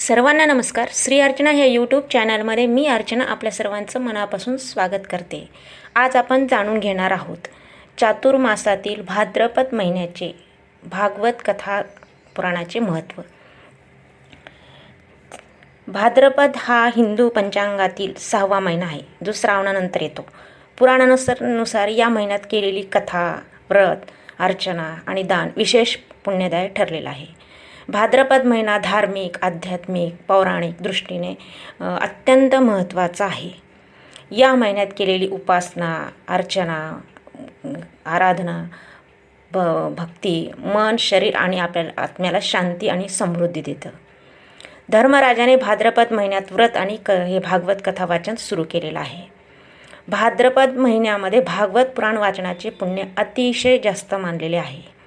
सर्वांना नमस्कार. श्री अर्चना ह्या यूट्यूब चॅनलमध्ये मी अर्चना आपल्या सर्वांचं मनापासून स्वागत करते. आज आपण जाणून घेणार आहोत चातुर्मासातील भाद्रपद महिन्याचे भागवत कथा पुराणाचे महत्त्व. भाद्रपद हा हिंदू पंचांगातील सहावा महिना आहे. जो श्रावणानंतर येतो. पुराणानुसार नुसार या महिन्यात केलेली कथा व्रत अर्चना आणि दान विशेष पुण्यदायक ठरलेला आहे. भाद्रपद महिना धार्मिक आध्यात्मिक पौराणिक दृष्टीने अत्यंत महत्त्वाचा आहे. या महिन्यात केलेली उपासना अर्चना आराधना भ भक्ती मन शरीर आणि आपल्याला आत्म्याला शांती आणि समृद्धी देतं. धर्मराजाने भाद्रपद महिन्यात व्रत आणि क हे भागवत कथा वाचन सुरू केलेलं आहे. भाद्रपद महिन्यामध्ये भागवत पुराण वाचनाचे पुण्य अतिशय जास्त मानलेले आहे.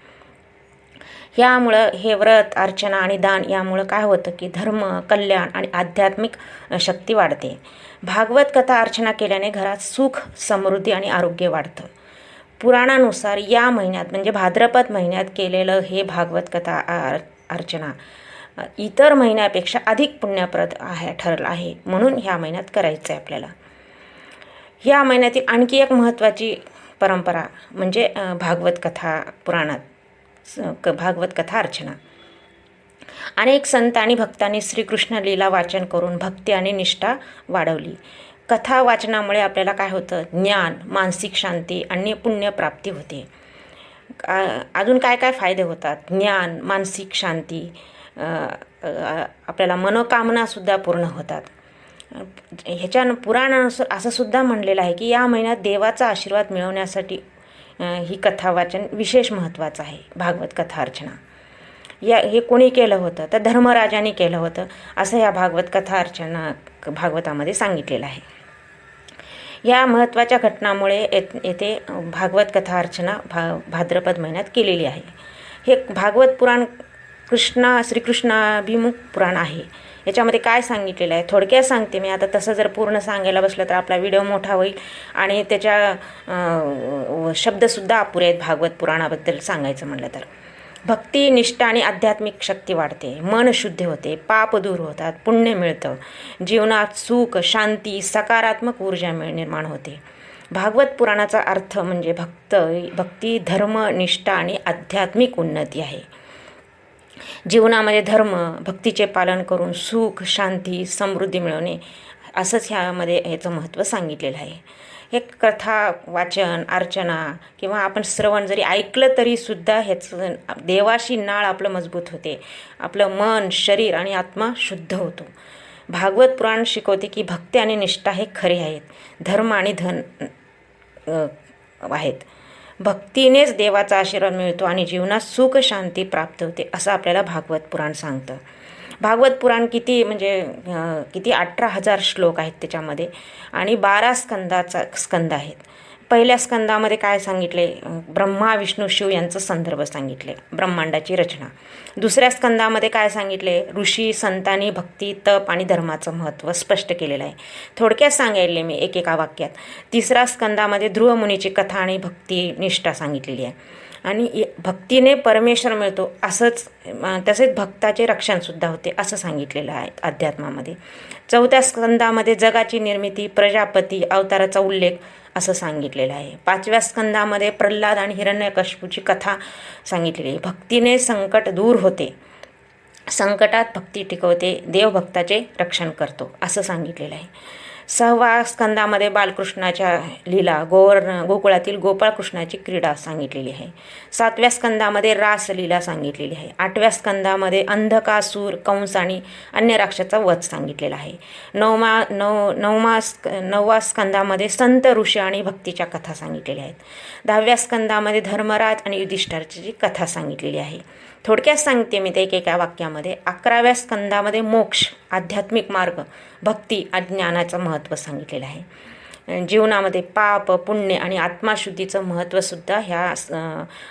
यामुळं हे व्रत अर्चना आणि दान यामुळं काय होतं की धर्म कल्याण आणि आध्यात्मिक शक्ती वाढते. भागवत कथा अर्चना केल्याने घरात सुख समृद्धी आणि आरोग्य वाढतं. पुराणानुसार या महिन्यात म्हणजे भाद्रपद महिन्यात केलेलं हे भागवत कथा आ- अर्चना इतर महिन्यापेक्षा अधिक पुण्यप्रद आहे ठरलं आहे. म्हणून ह्या महिन्यात करायचं आहे आपल्याला. या महिन्यातील आणखी एक महत्त्वाची परंपरा म्हणजे भागवत कथा पुराणात. क भागवत कथा अर्चना. अनेक संत आणि भक्तांनी श्रीकृष्ण लीला वाचन करून भक्ती आणि निष्ठा वाढवली. कथा वाचनामुळे आपल्याला काय होतं? ज्ञान मानसिक शांती आणि पुण्यप्राप्ती होते. अजून काय काय फायदे होतात? ज्ञान मानसिक शांती आपल्याला मनोकामनासुद्धा पूर्ण होतात. ह्याच्या पुराणानुसार असं सुद्धा म्हणलेलं आहे की या महिन्यात देवाचा आशीर्वाद मिळवण्यासाठी ही कथा वाचन विशेष महत्त्वाचं आहे. भागवत कथा अर्चना. या हे कोणी केलं होतं? तर धर्मराजाने केलं होतं असं या भागवत कथा अर्चना भागवतामध्ये सांगितलेलं आहे. या महत्त्वाच्या घटनामुळे येत येथे भागवत कथा अर्चना भा भाद्रपद महिन्यात केलेली आहे. हे भागवत पुराण कृष्णा श्रीकृष्णाभिमुख पुराण आहे. याच्यामध्ये काय सांगितलेलं आहे? थोडक्यात सांगते मी. आता तसं जर पूर्ण सांगायला बसलं तर आपला व्हिडिओ मोठा होईल आणि त्याच्या शब्दसुद्धा अपुरे आहेत भागवत पुराणाबद्दल सांगायचं म्हणलं तर. भक्ती निष्ठा आणि आध्यात्मिक शक्ती वाढते. मन शुद्ध होते पाप दूर होतात पुण्य मिळतं. जीवनात सुख शांती सकारात्मक ऊर्जा मिळ निर्माण होते. भागवत पुराणाचा अर्थ म्हणजे भक्त भक्ती धर्म निष्ठा आणि आध्यात्मिक उन्नती आहे. जीवनामध्ये धर्म भक्तीचे पालन करून सुख शांती समृद्धी मिळवणे असंच ह्यामध्ये ह्याचं महत्त्व सांगितलेलं आहे. हे कथा वाचन अर्चना किंवा आपण श्रवण जरी ऐकलं तरीसुद्धा ह्याचं देवाशी नाळ आपलं मजबूत होते. आपलं मन शरीर आणि आत्मा शुद्ध होतो. भागवत पुराण शिकवते की भक्ती आणि निष्ठा हे खरे आहेत. धर्म आणि धन आहेत. भक्तीनेच देवाचा आशीर्वाद मिळतो आणि जीवनात सुख शांती प्राप्त होते असं आपल्याला भागवत पुराण सांगतं. भागवत पुराण किती म्हणजे किती अठरा हजार श्लोक आहेत त्याच्यामध्ये आणि बारा स्कंदाचा स्कंद आहेत. पहिल्या स्कंदामध्ये काय सांगितले? ब्रह्मा विष्णू शिव यांचं संदर्भ सांगितले ब्रह्मांडाची रचना. दुसऱ्या स्कंदामध्ये काय सांगितले? ऋषी संतांनी भक्ती तप आणि धर्माचं महत्त्व स्पष्ट केलेलं आहे. थोडक्यात सांगायले मी एकेका वाक्यात. तिसऱ्या स्कंदामध्ये ध्रुवमुनीची कथा आणि भक्ती निष्ठा सांगितलेली आहे. आणि भक्तीने परमेश्वर मिळतो असंच तसेच भक्ताचे रक्षणसुद्धा होते असं सांगितलेलं आहे अध्यात्मामध्ये. चौथ्या स्कंदामध्ये जगाची निर्मिती प्रजापती अवताराचा उल्लेख असं सांगितलेलं आहे. पाचव्या स्कंदामध्ये प्रल्हाद आणि हिरण्यकशपूची कथा सांगितलेली आहे. भक्तीने संकट दूर होते. संकटात भक्ती टिकवते देवभक्ताचे रक्षण करतो असं सांगितलेलं आहे. सहावा स्कंदामध्ये बालकृष्णाच्या लीला गोवर गोकुळातील गोपाळकृष्णाची क्रीडा सांगितलेली आहे. सातव्या स्कंदामध्ये रासलीला सांगितलेली आहे. आठव्या स्कंदामध्ये अंधकासूर कंस आणि अन्य राक्षाचा वध सांगितलेला आहे. नवमा नव नवमा स्क नववा स्कंदामध्ये संत ऋषी आणि भक्तीच्या कथा सांगितलेल्या आहेत. दहाव्या स्कंदामध्ये धर्मराज आणि युधिष्ठराची कथा सांगितलेली आहे. थोडक्यात सांगते मी ते एकेका वाक्यामध्ये. अकराव्या स्कंदामध्ये मोक्ष आध्यात्मिक मार्ग भक्ती ज्ञानाचं महत्त्व सांगितलेलं आहे. जीवनामध्ये पाप पुण्य आणि आत्माशुद्धीचं महत्त्वसुद्धा ह्या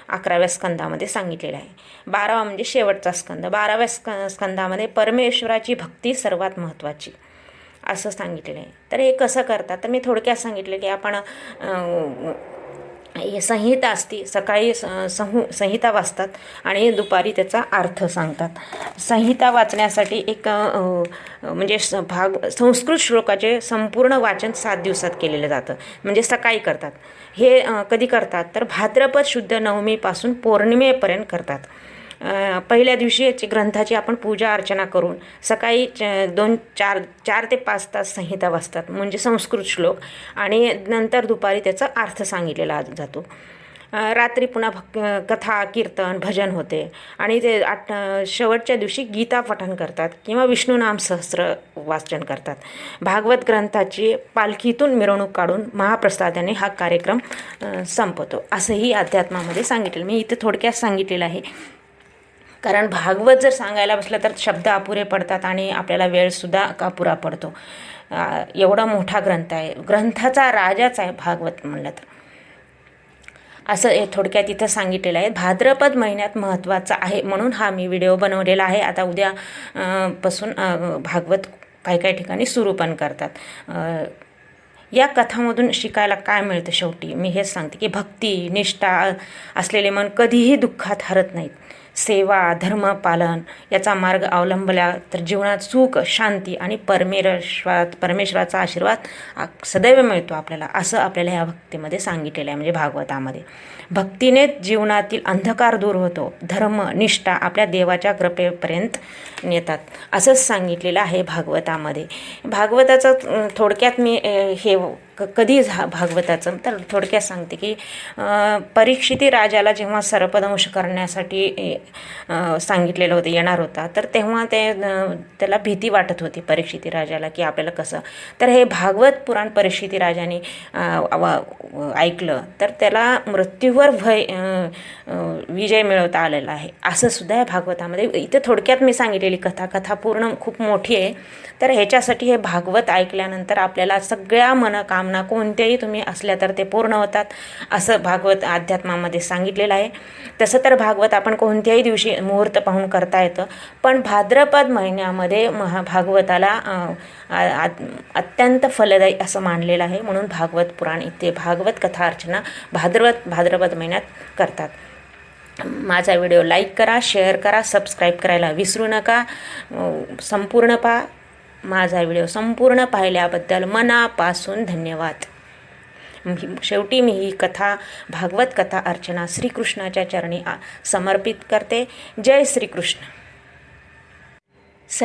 अकराव्या स्कंदामध्ये सांगितलेलं आहे. बारावा म्हणजे शेवटचा स्कंद. बाराव्या स्क स्कंदामध्ये परमेश्वराची भक्ती सर्वात महत्त्वाची असं सांगितलेलं आहे. तर हे कसं करतात? तर मी थोडक्यात सांगितलं की आपण संहिता असती सकाळी संहू संहिता वाचतात आणि दुपारी त्याचा अर्थ सांगतात. संहिता वाचण्यासाठी एक म्हणजे स भाग संस्कृत श्लोकाचे संपूर्ण वाचन सात दिवसात केलेलं जातं. म्हणजे सकाळी करतात. हे कधी करतात? तर भाद्रपद शुद्ध नवमीपासून पौर्णिमेपर्यंत करतात. पहिल्या दिवशी याची ग्रंथाची आपण पूजा अर्चना करून सकाळी च दोन चार चार ते पाच तास संहिता वाचतात म्हणजे संस्कृत श्लोक. आणि नंतर दुपारी त्याचा अर्थ सांगितलेला जातो. रात्री पुन्हा भक् कथा कीर्तन भजन होते. आणि ते आठ शेवटच्या दिवशी गीता पठण करतात किंवा विष्णूनाम सहस्र वाचन करतात. भागवत ग्रंथाची पालखीतून मिरवणूक काढून महाप्रसादाने हा कार्यक्रम संपतो. असंही अध्यात्मामध्ये सांगितलं मी इथं थोडक्यात सांगितलेलं आहे. कारण भागवत जर सांगायला बसलं तर शब्द अपुरे पडतात आणि आपल्याला वेळसुद्धा अपुरा पडतो. एवढा मोठा ग्रंथ आहे. ग्रंथाचा राजाच आहे भागवत म्हणलं तर. असं हे थोडक्यात इथं सांगितलेलं आहे. भाद्रपद महिन्यात महत्त्वाचा आहे म्हणून हा मी व्हिडिओ बनवलेला आहे. आता उद्या पासून भागवत काही काही ठिकाणी सुरू पण करतात. या कथामधून शिकायला काय मिळतं शेवटी? मी हेच सांगते की भक्ती निष्ठा असलेले मन कधीही दुःखात हरत नाहीत. सेवा धर्मपालन याचा मार्ग अवलंबला तर जीवनात सुख शांती आणि परमेश्वरात परमेश्वराचा आशीर्वाद सदैव मिळतो आपल्याला असं आपल्याला ह्या भक्तीमध्ये सांगितलेलं आहे म्हणजे भागवतामध्ये. भक्तीनेच जीवनातील अंधकार दूर होतो धर्म निष्ठा आपल्या देवाच्या कृपेपर्यंत नेतात असंच सांगितलेलं आहे भागवतामध्ये. भागवताचं थोडक्यात मी हे क कधी झा भागवताचं? तर थोडक्यात सांगते की परीक्षिती राजाला जेव्हा सर्पदंश करण्यासाठी सांगितलेलं होतं येणार होता तर तेव्हा ते त्याला भीती वाटत होती परीक्षिती राजाला की आपल्याला कसं? तर हे भागवत पुराण परीक्षिती राजाने ऐकलं तर त्याला मृत्यूवर भय विजय मिळवता आलेला आहे. असं सुद्धा या भागवतामध्ये इथे थोडक्यात मी सांगितलेली कथा कथा पूर्ण खूप मोठी आहे. तर ह्याच्यासाठी हे भागवत ऐकल्यानंतर आपल्याला सगळ्या मनोकामना कोणत्याही तुम्ही असल्या तर ते पूर्ण होतात असं भागवत अध्यात्मामध्ये सांगितलेलं आहे. तसं तर भागवत आपण कोणत्याही दिवशी मुहूर्त पाहून करता येतं पण भाद्रपद महिन्यामध्ये महा भागवताला आ- अत्यंत फलदायी असं मानलेलं आहे म्हणून भागवत पुराण इथे भागवत कथा अर्चना भाद्रवत भाद्रपद महिन्यात करतात. माझा व्हिडिओ लाईक करा शेअर करा सबस्क्राईब करायला विसरू नका संपूर्ण पा माझा व्हिडिओ संपूर्ण पाहिल्याबद्दल मनापासून धन्यवाद. शेवटी मी ही कथा भागवत कथा अर्चना श्रीकृष्णाच्या चरणी समर्पित करते. जय श्रीकृष्ण.